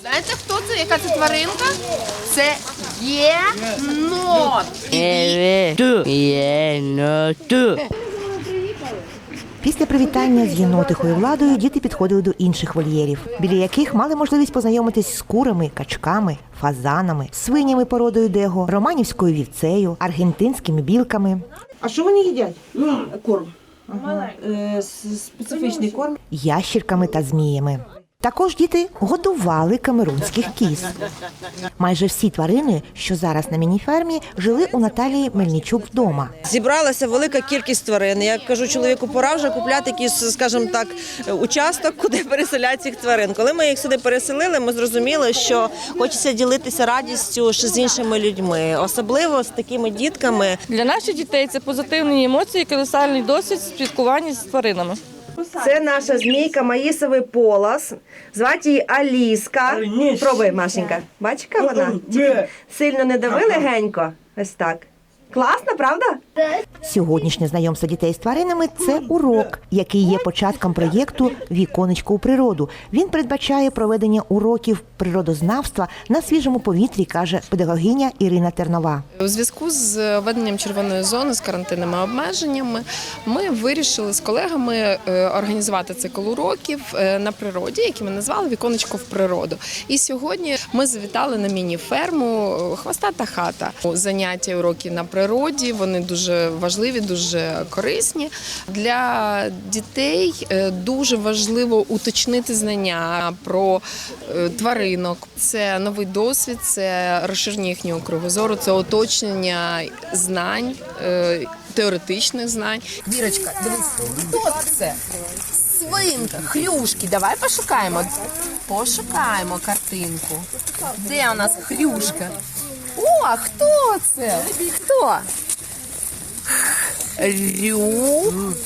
Знаєте, хто це? Яка це тваринка? Це єнот. Єноту. Єноту. Після привітання з єнотихою владою діти підходили до інших вольєрів, біля яких мали можливість познайомитись з курами, качками, фазанами, свинями породою дего, романівською вівцею, аргентинськими білками, А що вони їдять? Корм. Ага. Е, специфічний корм. ящірками та зміями. Також діти годували камерунських кіз. Майже всі тварини, що зараз на мініфермі, жили у Наталії Мельничук вдома. Зібралася велика кількість тварин. Я кажу, чоловіку, пора вже купляти якийсь, скажімо так, участок, куди переселяти цих тварин. Коли ми їх сюди переселили, ми зрозуміли, що хочеться ділитися радістю ще з іншими людьми, особливо з такими дітками. Для наших дітей це позитивні емоції, колосальний досвід спілкування з тваринами. Це наша змійка Маїсовий полос. Звати її Аліска. Пробуй, Машенька. Бачиш, яка вона? Тільки Сильно не дави легенько. Ось так. Класно, правда? Сьогоднішнє знайомство дітей з тваринами це урок, який є початком проєкту Віконечко у природу. Він передбачає проведення уроків природознавства на свіжому повітрі, каже педагогиня Ірина Тернова. У зв'язку з введенням червоної зони з карантинними обмеженнями ми вирішили з колегами е, організувати цикл уроків е, на природі, які ми назвали Віконечко в природу. І сьогодні ми завітали на міні-ферму е, Хвостата хата. Заняття уроки на природі вони дуже важливі, дуже корисні. Для дітей е, дуже важливо уточнити знання про е, тваринок. Це новий досвід, це розширення їхнього кругозору, це уточнення знань, е, теоретичних знань. Вірочка, хто це? Свинка, хрюшки. Давай пошукаємо. Пошукаємо картинку. Де у нас хрюшка? О, хто це? Хто? Рюша.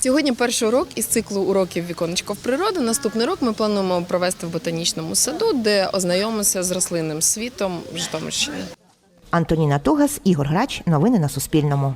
Сьогодні перший урок із циклу уроків Віконечко в природу. Наступний рок ми плануємо провести в ботанічному саду, де ознайомимося з рослинним світом Житомирщини. Антоніна Тугас, Ігор Грач. Новини на Суспільному.